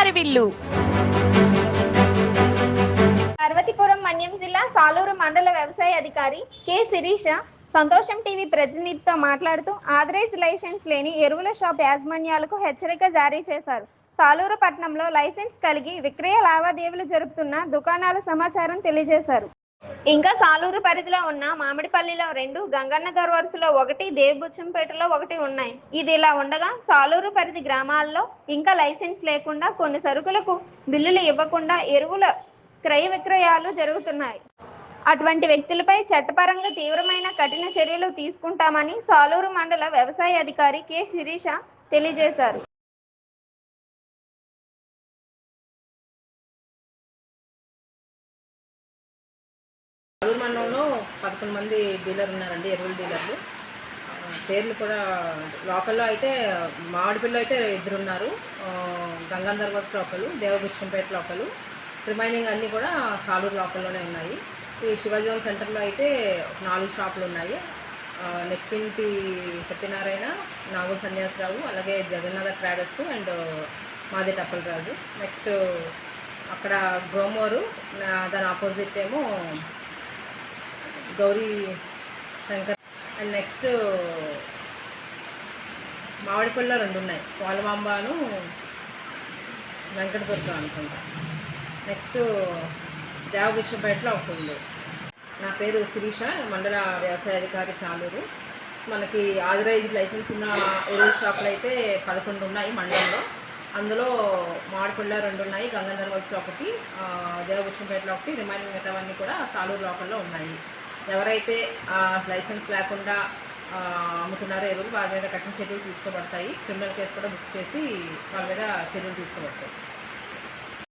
వారిల్లు పార్వతీపురం మన్యం జిల్లా సాలూరు మండల వ్యవసాయ అధికారి కె శిరీష సంతోషం టీవీ ప్రతినిధితో మాట్లాడుతూ ఆథరైజ్ లైసెన్స్ లేని ఎరువుల షాప్ యాజమాన్యాలకు హెచ్చరిక జారీ చేశారు. సాలూరు పట్టణంలో లైసెన్స్ కలిగి విక్రయ లావాదేవీలు జరుపుతున్న దుకాణాల సమాచారం తెలియజేశారు. ఇంకా సాలూరు పరిధిలో ఉన్న మామిడిపల్లిలో రెండు గంగన్నగర్ వరుసలో ఒకటి దేవబుచ్చంపేటలో ఒకటి ఉన్నాయి. ఇది ఇలా ఉండగా సాలూరు పరిధి గ్రామాల్లో ఇంకా లైసెన్స్ లేకుండా కొన్ని సరుకులకు బిల్లులు ఇవ్వకుండా ఎరువుల క్రయ విక్రయాలు జరుగుతున్నాయి. అటువంటి వ్యక్తులపై చట్టపరంగా తీవ్రమైన కఠిన చర్యలు తీసుకుంటామని సాలూరు మండల వ్యవసాయ అధికారి కె శిరీష తెలియజేశారు. అల్లూరు మండలంలో పదకొండు మంది డీలర్ ఉన్నారండి ఎరువుల డీలర్లు. పేర్లు కూడా లోకల్లో అయితే మామిడిపిల్ల అయితే ఇద్దరు ఉన్నారు Gangadhar bus local Devaguchampeta local. Remaining అన్నీ కూడా సాలూరు లోకల్లోనే ఉన్నాయి. ఈ శివాజీవం సెంటర్లో అయితే నాలుగు షాపులు ఉన్నాయి. నెక్కింటి సత్యనారాయణ నాగు సన్యాసరావు అలాగే జగన్నాథ ట్రాడర్స్ అండ్ మాది టప్పలరాజు. నెక్స్ట్ అక్కడ గ్రోమోరు దాని ఆపోజిట్ ఏమో గౌరీ శంకర్. అండ్ నెక్స్ట్ మామిడిపల్లిలో రెండు ఉన్నాయి. పోలమాంబాను వెంకటదుర్గ అనుకుంటా. నెక్స్ట్ దేవగుచ్చంపేటలో ఒకటి ఉంది. నా పేరు శిరీష మండల వ్యవసాయ అధికారి సాలూరు. మనకి ఆథరైజ్డ్ లైసెన్స్ ఉన్న ఎరువు షాపులు అయితే పదకొండు ఉన్నాయి మండలంలో. అందులో మామిడిపల్లిలో రెండు ఉన్నాయి గంగాధర్ వలసలో ఒకటి ఆ, దేవగుచ్చంపేటలో ఒకటి రిమైనింగ్ మిగతావన్నీ కూడా సాలూరు లోకల్లో ఉన్నాయి. ఎవరైతే లైసెన్స్ లేకుండా అమ్ముతున్నారో ఎవరు వారి మీద కఠిన చర్యలు తీసుకోబడతాయి. క్రిమినల్ కేసు కూడా బుక్ చేసి వాళ్ళ మీద చర్యలు తీసుకోబడతాయి.